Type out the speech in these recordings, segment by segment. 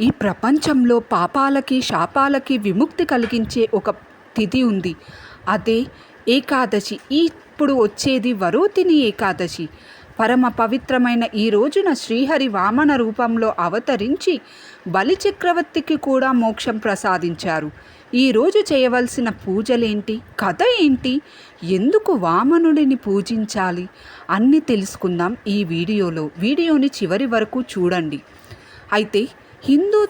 ఈ ప్రపంచంలో పాపాలకి శాపాలకి విముక్తి కలిగించే ఒక తిథి ఉంది. అదే ఏకాదశి. ఇప్పుడు వచ్చేది వరోతిని ఏకాదశి. పరమ పవిత్రమైన ఈ రోజున శ్రీహరి వామన రూపంలో అవతరించి బలి చక్రవర్తికి కూడా మోక్షం ప్రసాదించారు. ఈరోజు చేయవలసిన పూజలేంటి? కథ ఏంటి? ఎందుకు వామనుడిని పూజించాలి? అన్నీ తెలుసుకుందాం ఈ వీడియోలో. వీడియోని చివరి వరకు చూడండి. అయితే హిందూ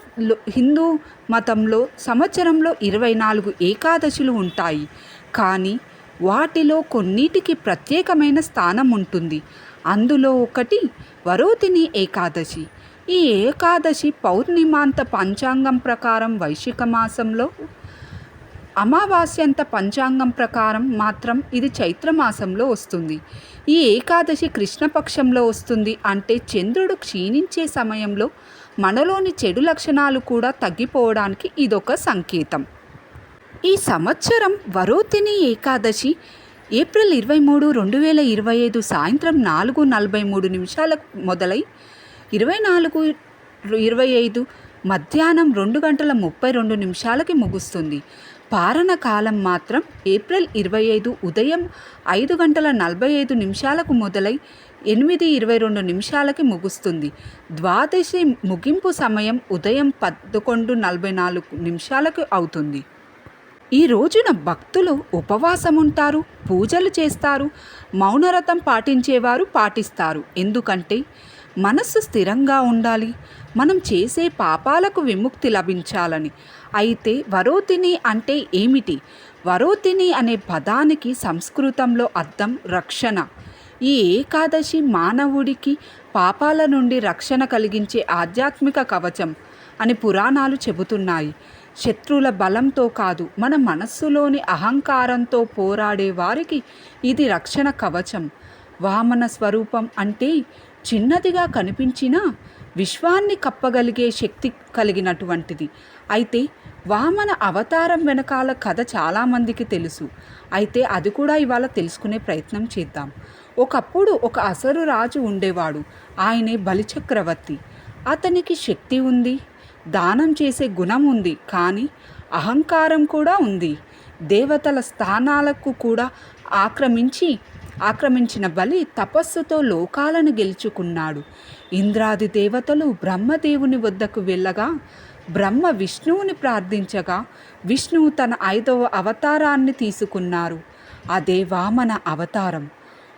హిందూ మతంలో సంవత్సరంలో ఇరవై నాలుగు ఏకాదశులు ఉంటాయి. కానీ వాటిలో కొన్నిటికి ప్రత్యేకమైన స్థానం ఉంటుంది. అందులో ఒకటి వరోతిని ఏకాదశి. ఈ ఏకాదశి పౌర్ణిమాంత పంచాంగం ప్రకారం వైశిక మాసంలో అమావాస్యంత పంచాంగం ప్రకారం మాత్రం ఇది చైత్రమాసంలో వస్తుంది. ఈ ఏకాదశి కృష్ణపక్షంలో వస్తుంది అంటే చంద్రుడు క్షీణించే సమయంలో మనలోని చెడు లక్షణాలు కూడా తగ్గిపోవడానికి ఇదొక సంకేతం. ఈ సంవత్సరం వరోతిని ఏకాదశి ఏప్రిల్ ఇరవై మూడు రెండు వేల ఇరవై ఐదు సాయంత్రం నాలుగు నలభై మూడు నిమిషాలకు మొదలై ఇరవై నాలుగు ఇరవై ఐదు మధ్యాహ్నం రెండు గంటల ముప్పై రెండు నిమిషాలకి ముగుస్తుంది. పారణ కాలం మాత్రం ఏప్రిల్ ఇరవై ఐదు ఉదయం ఐదు గంటల నలభై ఐదు నిమిషాలకు మొదలై ఎనిమిది ఇరవై రెండు నిమిషాలకి ముగుస్తుంది. ద్వాదశి ముగింపు సమయం ఉదయం పదకొండు నలభై నాలుగు నిమిషాలకు అవుతుంది. ఈ రోజున భక్తులు ఉపవాసం ఉంటారు పూజలు చేస్తారు మౌనరథం పాటించేవారు పాటిస్తారు. ఎందుకంటే మనస్సు స్థిరంగా ఉండాలి మనం చేసే పాపాలకు విముక్తి లభించాలని. అయితే వరోతిని అంటే ఏమిటి? వరోతిని అనే పదానికి సంస్కృతంలో అర్థం రక్షణ. ఈ ఏకాదశి మానవుడికి పాపాల నుండి రక్షణ కలిగించే ఆధ్యాత్మిక కవచం అని పురాణాలు చెబుతున్నాయి. శత్రువుల బలంతో కాదు మన మనస్సులోని అహంకారంతో పోరాడే వారికి ఇది రక్షణ కవచం. వామన స్వరూపం అంటే చిన్నదిగా కనిపించినా విశ్వాన్ని కప్పగలిగే శక్తి కలిగినటువంటిది. అయితే వామన అవతారం వెనకాల కథ చాలామందికి తెలుసు. అయితే అది కూడా ఇవాళ తెలుసుకునే ప్రయత్నం చేద్దాం. ఒకప్పుడు ఒక అసరు రాజు ఉండేవాడు. ఆయనే బలిచక్రవర్తి. అతనికి శక్తి ఉంది దానం చేసే గుణం ఉంది కానీ అహంకారం కూడా ఉంది. దేవతల స్థానాలకు కూడా ఆక్రమించి ఆక్రమించిన బలి తపస్సుతో లోకాలను గెలుచుకున్నాడు. ఇంద్రాది దేవతలు బ్రహ్మదేవుని వద్దకు వెళ్ళగా బ్రహ్మ విష్ణువుని ప్రార్థించగా విష్ణువు తన ఐదవ అవతారాన్ని తీసుకున్నారు. అదే వామన అవతారం.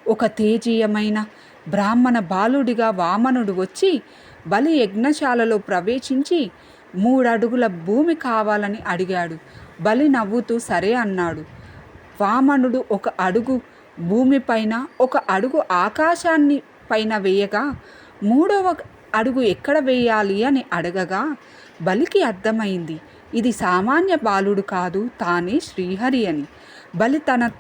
ఒక తేజీయమైన బ్రాహ్మణ బాలుడిగా వామనుడు వచ్చి బలి యజ్ఞశాలలో ప్రవేశించి మూడడుగుల భూమి కావాలని అడిగాడు. బలి నవ్వుతూ సరే అన్నాడు. వామనుడు ఒక అడుగు భూమిపైన ఒక అడుగు ఆకాశాన్ని పైన వేయగా మూడవ అడుగు ఎక్కడ వేయాలి అని అడగగా బలికి అర్థమైంది ఇది సామాన్య బాలుడు కాదు తానే శ్రీహరి అని. బలి తన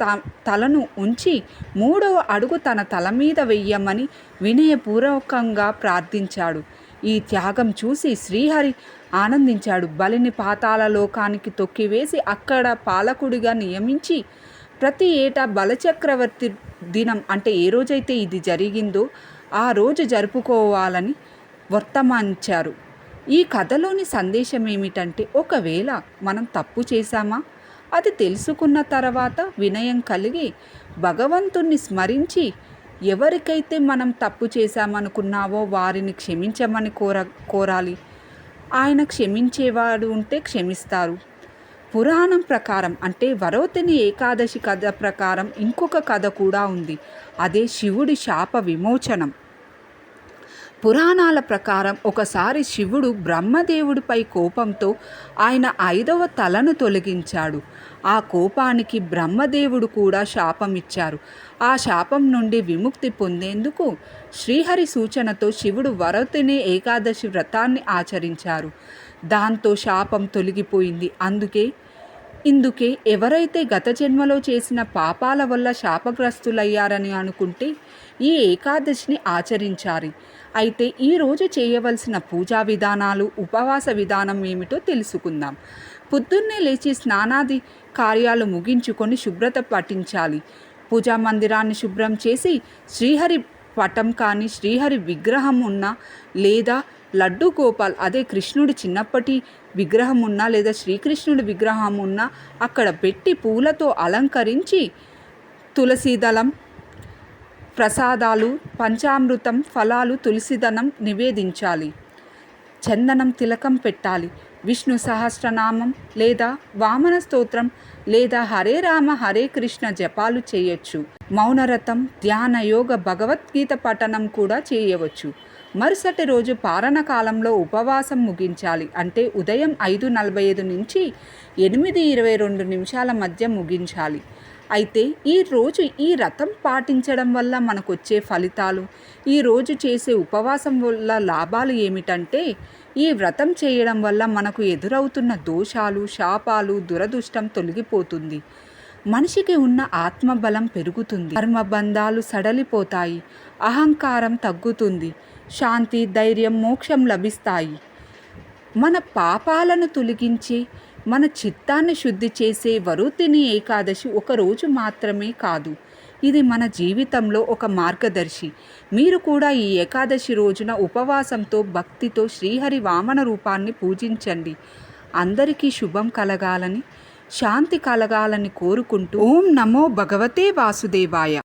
తలను ఉంచి మూడవ అడుగు తన తల మీద వెయ్యమని వినయపూర్వకంగా ప్రార్థించాడు. ఈ త్యాగం చూసి శ్రీహరి ఆనందించాడు. బలిని పాతాల లోకానికి తొక్కివేసి అక్కడ పాలకుడిగా నియమించి ప్రతి ఏటా బలచక్రవర్తి దినం అంటే ఏ రోజైతే ఇది జరిగిందో ఆ రోజు జరుపుకోవాలని వర్తమానించారు. ఈ కథలోని సందేశం ఏమిటంటే ఒకవేళ మనం తప్పు చేశామా? అది తెలుసుకున్న తర్వాత వినయం కలిగి భగవంతుణ్ణి స్మరించి ఎవరికైతే మనం తప్పు చేశామనుకున్నావో వారిని క్షమించమని కోర కోరాలి. ఆయన క్షమించేవాడు ఉంటే క్షమిస్తారు. పురాణం ప్రకారం అంటే వరోతిని ఏకాదశి కథ ప్రకారం ఇంకొక కథ కూడా ఉంది. అదే శివుడి శాప విమోచనం. పురాణాల ప్రకారం ఒకసారి శివుడు బ్రహ్మదేవుడిపై కోపంతో ఆయన ఐదవ తలను తొలగించాడు. ఆ కోపానికి బ్రహ్మదేవుడు కూడా శాపం ఇచ్చారు ఆ శాపం నుండి విముక్తి పొందేందుకు శ్రీహరి సూచనతో శివుడు వరతిని ఏకాదశి వ్రతాన్ని ఆచరించారు. దాంతో శాపం తొలగిపోయింది. అందుకే ఇందుకే ఎవరైతే గత జన్మలో చేసిన పాపాల వల్ల శాపగ్రస్తులయ్యారని అనుకుంటే ఈ ఏకాదశిని ఆచరించాలి. అయితే ఈరోజు చేయవలసిన పూజా విధానాలు ఉపవాస విధానం ఏమిటో తెలుసుకుందాం. పొద్దున్నే లేచి స్నానాది కార్యాలు ముగించుకొని శుభ్రత పఠించాలి. పూజా మందిరాన్ని శుభ్రం చేసి శ్రీహరి పటం కానీ శ్రీహరి విగ్రహం ఉన్న లేదా లడ్డు గోపాల్ అదే కృష్ణుడి చిన్నప్పటి విగ్రహం ఉన్నా లేదా శ్రీకృష్ణుడి విగ్రహం ఉన్నా అక్కడ పెట్టి పూలతో అలంకరించి తులసీదళం ప్రసాదాలు పంచామృతం ఫలాలు తులసిదనం నివేదించాలి. చందనం తిలకం పెట్టాలి. విష్ణు సహస్రనామం లేదా వామన స్తోత్రం లేదా హరే రామ హరే కృష్ణ జపాలు చేయొచ్చు. మౌనరథం ధ్యాన యోగ భగవద్గీత పఠనం కూడా చేయవచ్చు. మరుసటి రోజు పారణ కాలంలో ఉపవాసం ముగించాలి. అంటే ఉదయం ఐదు నలభై ఐదు నుంచి ఎనిమిది ఇరవై రెండు నిమిషాల మధ్య ముగించాలి. అయితే ఈ రోజు ఈ రథం పాటించడం వల్ల మనకు వచ్చే ఫలితాలు? ఈ రోజు చేసే ఉపవాసం వల్ల లాభాలు ఏమిటంటే ఈ వ్రతం చేయడం వల్ల మనకు ఎదురవుతున్న దోషాలు శాపాలు దురదృష్టం తొలగిపోతుంది. మనిషికి ఉన్న ఆత్మబలం పెరుగుతుంది. కర్మబంధాలు సడలిపోతాయి. అహంకారం తగ్గుతుంది. శాంతి ధైర్యం మోక్షం లభిస్తాయి. మన పాపాలను తొలగించి మన చిత్తాన్ని శుద్ధి చేసే వరుతిని ఏకాదశి ఒక రోజు మాత్రమే కాదు ఇది మన జీవితంలో ఒక మార్గదర్శి. మీరు కూడా ఈ ఏకాదశి రోజున ఉపవాసంతో భక్తితో శ్రీహరి వామన రూపాన్ని పూజించండి. అందరికీ శుభం కలగాలని శాంతి కలగాలని కోరుకుంటూ ఓం నమో భగవతే వాసుదేవాయ.